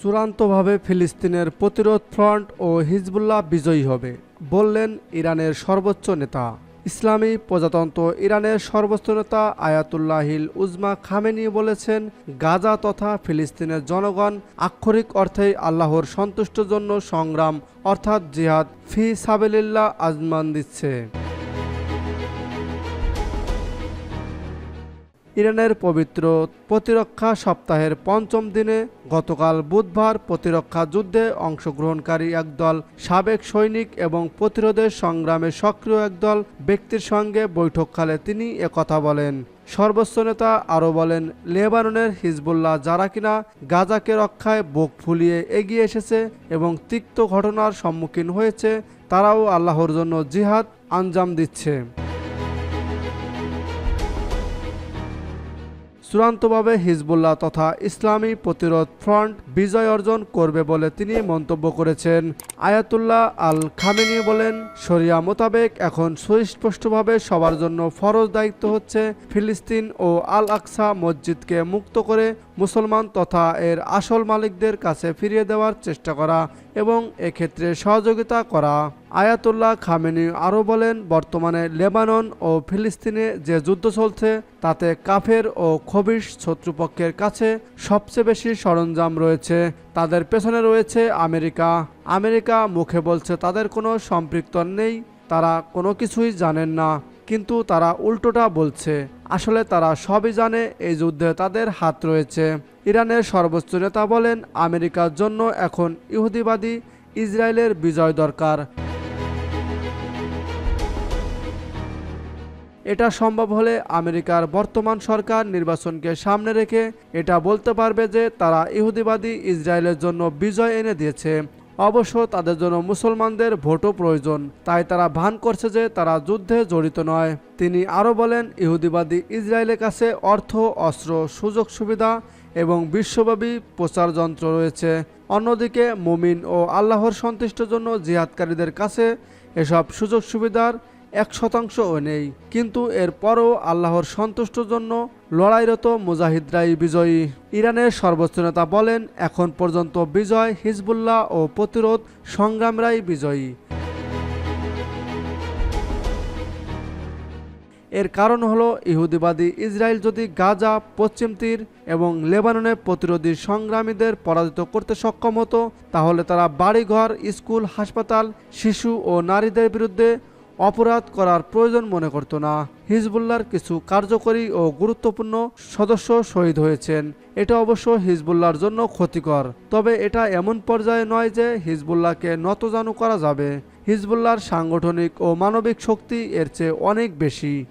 চূড়ান্তভাবে ফিলিস্তিনের প্রতিরোধ ফ্রন্ট ও হিজবুল্লাহ বিজয়ী হবে, বললেন ইরানের সর্বোচ্চ নেতা। ইসলামী প্রজাতন্ত্র ইরানের সর্বোচ্চ নেতা আয়াতুল্লাহিল উজমা খামেনি বলেছেন, গাজা তথা ফিলিস্তিনের জনগণ আক্ষরিক অর্থেই আল্লাহর সন্তুষ্টর জন্য সংগ্রাম অর্থাৎ জিহাদ ফি সাবেলিল্লাহ আজমান দিচ্ছে। ইরানের পবিত্র প্রতিরক্ষা সপ্তাহের পঞ্চম দিনে গতকাল বুধবার প্রতিরক্ষা যুদ্ধে অংশগ্রহণকারী একদল সাবেক সৈনিক এবং প্রতিরোধের সংগ্রামে সক্রিয় একদল ব্যক্তির সঙ্গে বৈঠককালে তিনি একথা বলেন। সর্বোচ্চ নেতা আরও বলেন, লেবাননের হিজবুল্লাহ যারা কিনা গাজাকে রক্ষায় বুক ফুলিয়ে এগিয়ে এসেছে এবং তিক্ত ঘটনার সম্মুখীন হয়েছে, তারাও আল্লাহর জন্য জিহাদ আঞ্জাম দিচ্ছে। চূড়ান্তভাবে হিজবুল্লাহ তথা ইসলামী প্রতিরোধ ফ্রন্ট বিজয় অর্জন করবে বলে তিনি মন্তব্য করেছেন। আয়াতুল্লাহ আল খামেনি বলেন, শরিয়া মোতাবেক এখন সুস্পষ্টভাবে সবার জন্য ফরজ দায়িত্ব হচ্ছে ফিলিস্তিন ও আল আকসা মসজিদকে মুক্ত করে মুসলমান তথা এর আসল মালিকদের কাছে ফিরিয়ে দেওয়ার চেষ্টা করা এবং এক্ষেত্রে সহযোগিতা করা। আয়াতুল্লাহ খামেনি আরও বলেন, বর্তমানে লেবানন ও ফিলিস্তিনে যে যুদ্ধ চলছে, তাতে কাফের ও খবিশ শত্রুপক্ষের কাছে সবচেয়ে বেশি সরঞ্জাম রয়েছে। তাদের পেছনে রয়েছে আমেরিকা। আমেরিকা মুখে বলছে, তাদের কোনো সম্পৃক্ত নেই, তারা কোনো কিছুই জানেন না। কিন্তু তারা উল্টোটা বলছে, আসলে তারা সবই জানে, এই যুদ্ধে তাদের হাত রয়েছে। ইরানের সর্বোচ্চ নেতা বলেন, আমেরিকার জন্য এখন ইহুদিবাদী ইসরায়েলের বিজয় দরকার। এটা সম্ভব হলে আমেরিকার বর্তমান সরকার নির্বাচনকে সামনে রেখে এটা বলতে পারবে যে তারা ইহুদিবাদী ইসরায়েলের জন্য বিজয় এনে দিয়েছে। অবশ্য তাদের জন্য মুসলমানদের ভোটও প্রয়োজন। তাই তারা ভান করছে যে তারা যুদ্ধে জড়িত নয়। তিনি আরও বলেন, ইহুদিবাদী ইসরায়েলের কাছে অর্থ, অস্ত্র, সুযোগ সুবিধা এবং বিশ্বব্যাপী প্রচার যন্ত্র রয়েছে। অন্যদিকে মুমিন ও আল্লাহর সন্তুষ্টের জন্য জিহাদকারীদের কাছে এসব সুযোগ সুবিধার এক শতাংশও নেই। কিন্তু এরপরও আল্লাহর সন্তুষ্টর জন্য লড়াইরত মুজাহিদরাই বিজয়ী। ইরানের সর্বোচ্চ নেতা বলেন, এখন পর্যন্ত বিজয়, হিজবুল্লাহ ও প্রতিরোধ সংগ্রামরাই বিজয়ী। এর কারণ হলো, ইহুদিবাদী ইসরায়েল যদি গাজা, পশ্চিম তীর এবং লেবাননে প্রতিরোধী সংগ্রামীদের পরাজিত করতে সক্ষম হতো, তাহলে তারা বাড়িঘর, স্কুল, হাসপাতাল, শিশু ও নারীদের বিরুদ্ধে অপরাধ করার প্রয়োজন মনে করত না। হিজবুল্লার কিছু কার্যকরী ও গুরুত্বপূর্ণ সদস্য শহীদ হয়েছেন। এটা অবশ্য হিজবুল্লার জন্য ক্ষতিকর। তবে এটা এমন পর্যায়ে নয় যে হিজবুল্লাহকে নতজানু করা যাবে। হিজবুল্লার সাংগঠনিক ও মানবিক শক্তি এর চেয়ে অনেক বেশি।